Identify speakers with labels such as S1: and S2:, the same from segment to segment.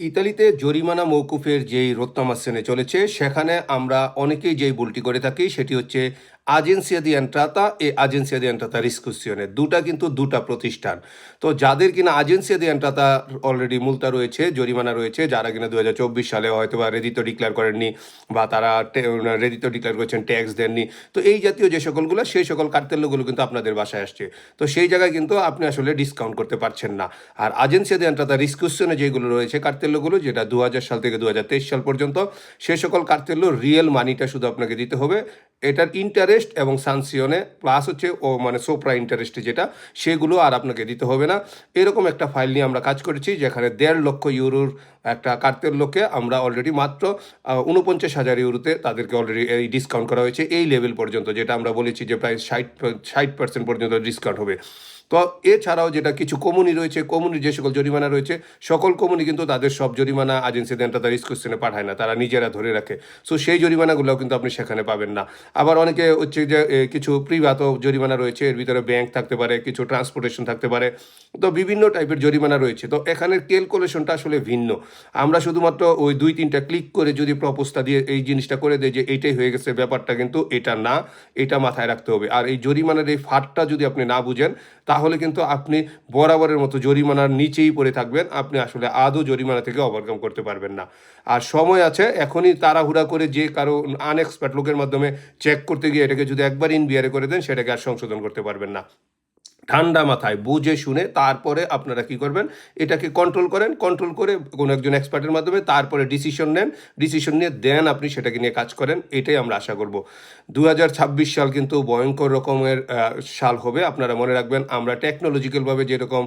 S1: ইতালিতে জরিমানা মৌকুফের যেই রোত্তামাসেনে চলেছে, সেখানে আমরা অনেকেই যেই ভুলটি করে থাকি, সেটি হচ্ছে আগেন্সিয়া দি এন্ট্রাতা এ আগেন্সিয়া দি এন্ট্রাতা রিসকুসিয়নে দুটা কিন্তু দুটা প্রতিষ্ঠান। তো যাদের কিনা আগেন্সিয়া দি এন্ট্রাতা অলরেডি মুলতা রয়েছে, জরিমানা রয়েছে, যারা কিনা দু হাজার চব্বিশ সালে হয়তো বা রেদিত ডিক্লেয়ার করেননি, বা তারা রেদিত ডিক্লেয়ার করেছেন ট্যাক্স দেননি। তো এই জাতীয় যে সকলগুলো, সেই সকল কার্তেল্যগুলো কিন্তু আপনাদের বাসায় আসছে। তো সেই জায়গায় কিন্তু আপনি আসলে ডিসকাউন্ট করতে পারছেন না। আর আগেন্সিয়া দি এন্ট্রাতা রিসকুসিয়নে যেগুলো রয়েছে, কার্তেল্যগুলো, যেটা দু হাজার সাল থেকে দু হাজার তেইশ সাল পর্যন্ত, সে সকল কার্তেল্য রিয়েল মানিটা শুধু আপনাকে দিতে হবে। এটার ইন্টারেস্ট এবং সানসিয়নে প্লাস হচ্ছে ও মানে সোপ্রা ইন্টারেস্ট যেটা, সেগুলো আর আপনাকে দিতে হবে না। এরকম একটা ফাইল নিয়ে আমরা কাজ করেছি, যেখানে দেড় লক্ষ ইউরোর একটা কার্তের লোকে আমরা অলরেডি মাত্র উনপঞ্চাশ হাজার ইউরোতে তাদেরকে অলরেডি এই ডিসকাউন্ট করা হয়েছে। এই লেভেল পর্যন্ত, যেটা আমরা বলেছি যে প্রায় ষাট ষাট পার্সেন্ট পর্যন্ত ডিসকাউন্ট হবে। তো এছাড়াও যেটা কিছু কমুনি রয়েছে কমুনির যে সকল জরিমানা রয়েছে, সকল কমুনি কিন্তু তাদের সব জরিমানা এজেন্সি দেন তাদের রিস্কোশ্চেনে পাঠায় না, তারা নিজেরা ধরে রাখে। সো সেই জরিমানাগুলোও কিন্তু আপনি সেখানে পাবেন না। আবার অনেকে হচ্ছে যে কিছু প্রিভাত জরিমানা রয়েছে, এর ভিতরে ব্যাংক থাকতে পারে, কিছু ট্রান্সপোর্টেশন থাকতে পারে। তো বিভিন্ন টাইপের জরিমানা রয়েছে। তো এখানের ক্যালকুলেশনটা আসলে ভিন্ন। আমরা শুধুমাত্র ওই দুই, তিনটা ক্লিক করে যদি প্রপোজটা দিয়ে এই জিনিসটা করে দেয় যে এইটাই হয়ে গেছে, ব্যাপারটা কিন্তু এটা না, এটা মাথায় রাখতে হবে। আর এই জরিমানার এই ফাটটা যদি আপনি না বুঝেন, তাহলে কিন্তু আপনি বরাবরের মতো জরিমানার নিচেই পড়ে থাকবেন। আপনি আসলে আদৌ জরিমানা থেকে ওভারকাম করতে পারবেন না। আর সময় আছে, এখনই তাড়াহুড়া করে যে কারও আনএক্সপার্ট লোকের মাধ্যমে চেক করতে গিয়ে এটাকে যদি একবার ইনবিয়ারে করে দেন, সেটাকে আর সংশোধন করতে পারবেন না। ঠান্ডা মাথায়, বুঝে শুনে তারপরে আপনারা কি করবেন? এটাকে কন্ট্রোল করেন কন্ট্রোল করে কোনো একজন এক্সপার্টের মাধ্যমে তারপরে ডিসিশন নেন। ডিসিশন নিয়ে দেন আপনি সেটাকে নিয়ে কাজ করেন, এটাই আমরা আশা করব। দু হাজার ছাব্বিশ সাল কিন্তু ভয়ঙ্কর রকমের সাল হবে। আপনারা মনে রাখবেন, আমরা টেকনোলজিক্যালভাবে যেরকম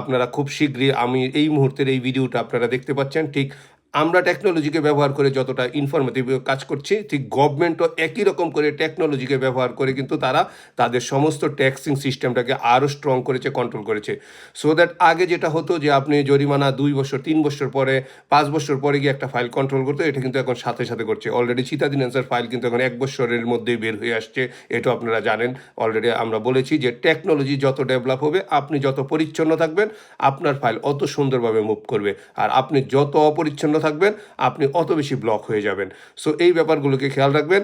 S1: আপনারা খুব শীঘ্রই আমি এই মুহূর্তের এই ভিডিওটা আপনারা দেখতে পাচ্ছেন, ঠিক আমরা টেকনোলজিকে ব্যবহার করে যতটা ইনফরমেটিভ কাজ করছি, ঠিক গভর্নমেন্টও একই রকম করে টেকনোলজিকে ব্যবহার করে কিন্তু তারা তাদের সমস্ত ট্যাক্সিং সিস্টেমটাকে আরও স্ট্রং করেছে কন্ট্রোল করেছে। সো দ্যাট আগে যেটা হতো যে আপনি জরিমানা দুই বছর, তিন বছর পরে, পাঁচ বছর পরে গিয়ে একটা ফাইল কন্ট্রোল করতো, এটা কিন্তু এখন সাথে সাথে করছে। অলরেডি চিতাদিন অ্যান্সার ফাইল কিন্তু এখন এক বছরের মধ্যেই বের হয়ে আসছে, এটা আপনারা জানেন। অলরেডি আমরা বলেছি যে টেকনোলজি যত ডেভেলপ হবে, আপনি যত পরিচ্ছন্ন থাকবেন, আপনার ফাইল অত সুন্দরভাবে মুভ করবে। আর আপনি যত অপরিচ্ছন্ন থাকবেন আপনি অত বেশি ব্লক হয়ে যাবেন। সো এই ব্যাপারগুলোকে খেয়াল রাখবেন।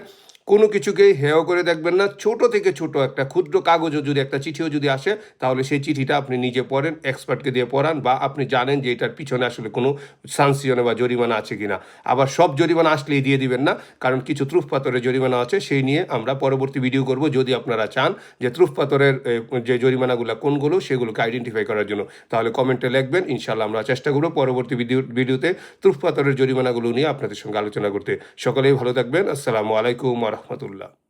S1: কোনো কিছুকেই হেয় করে দেখবেন না। ছোট থেকে ছোট একটা ক্ষুদ্র কাগজও যদি একটা চিঠিও যদি আসে, তাহলে সেই চিঠিটা আপনি নিজে পড়েন, এক্সপার্টকে দিয়ে পড়ান বা আপনি জানেন যে এটার পিছনে আসলে কোনো সানসিয়নে বা জরিমানা আছে কিনা। আবার সব জরিমানা আসলেই দিয়ে দিবেন না, কারণ কিছু ত্রুফ পাথরের জরিমানা আছে, সেই নিয়ে আমরা পরবর্তী ভিডিও করব যদি আপনারা চান যে ত্রুফ পাথরের যে জরিমানাগুলো কোনগুলো, সেগুলোকে আইডেন্টিফাই করার জন্য। তাহলে কমেন্টে লিখবেন ইনশাল্লাহ আমরা চেষ্টা করব পরবর্তী ভিডিও, ভিডিওতে ত্রুফ পাথরের জরিমানাগুলো নিয়ে আপনাদের সঙ্গে আলোচনা করতে। সকলেই ভালো থাকবেন। আসসালামু আলাইকুম ورحمة الله.